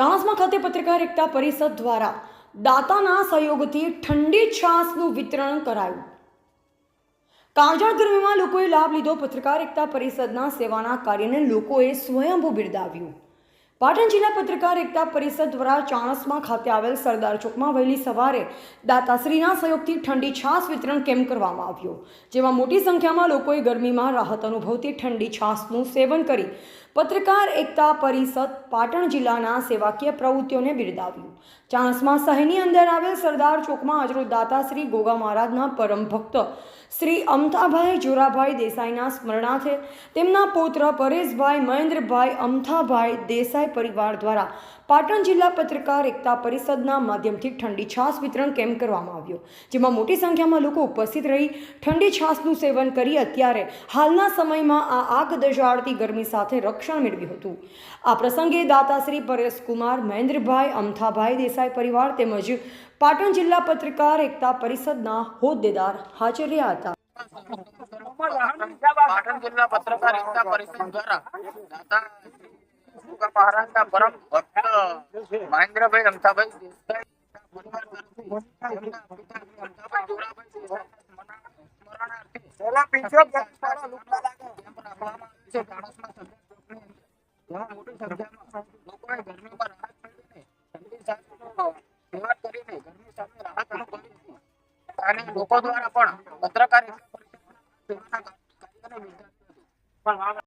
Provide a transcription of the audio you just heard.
ચાણસ્મા ખાતે પત્રકાર એકતા પરિષદ દ્વારા દાતાના સહયોગથી ઠંડી છાસનું વિતરણ કરાયું. કાળજાળ ગરમીમાં લોકોએ લાભ લીધો પત્રકાર એકતા પરિષદના સેવાના કાર્યને લોકોએ સ્વયંભૂ બિરદાવ્યું. પાટણ જિલ્લા પત્રકાર એકતા પરિષદ દ્વારા ચાણસમાં ખાતે આવેલ સરદાર ચોકમાં વહેલી સવારે દાતાશ્રીના સહયોગથી ઠંડી છાશ વિતરણ કેમ્પ કરવામાં આવ્યો, જેમાં મોટી સંખ્યામાં લોકોએ ગરમીમાં રાહત અનુભવતી ઠંડી છાશનું સેવન કરી પત્રકાર એકતા પરિષદ પાટણ જિલ્લાના સેવાકીય પ્રવૃત્તિઓને બિરદાવ્યું. ચાણસ્મા શહેરની અંદર આવેલ સરદાર ચોકમાં આજરોજ દાતાશ્રી ગોગા મહારાજના પરમ ભક્ત. શ્રી અમથાભાઈ જોરાભાઈ દેસાઈના સ્મરણાર્થે તેમના પુત્ર પરેશભાઈ મહેન્દ્રભાઈ અમથાભાઈ દેસાઈ પરિવાર દ્વારા પાટણ જિલ્લા પત્રકાર એકતા પરિષદના માધ્યમથી ઠંડી છાશ વિતરણ કેમ્પ કરવામાં આવ્યો? જેમાં મોટી સંખ્યામાં લોકો ઉપસ્થિત રહી ઠંડી છાશનું સેવન કરી અત્યારે હાલના સમયમાં આ આગ દજાડતી ગરમી સાથે રક્ષણ મેળવ્યું હતું. આ પ્રસંગે દાતાશ્રી પરેશકુમાર મહેન્દ્રભાઈ અમથાભાઈ દેસાઈ પરિવાર તેમજ પાટણ જિલ્લા પત્રકાર એકતા પરિષદના હોદ્દેદાર હાજર રહ્યા હતા. પાટણ જિલ્લા પત્રકાર એકતા પરિષદ દ્વારા મહારાજના પરમ ભક્ત મહેન્દ્રભાઈ અમથાભાઈ મોટી સંખ્યામાં લોકોએ ગરમીમાં પિતા અને લોકો દ્વારા પણ પત્રકાર એકતા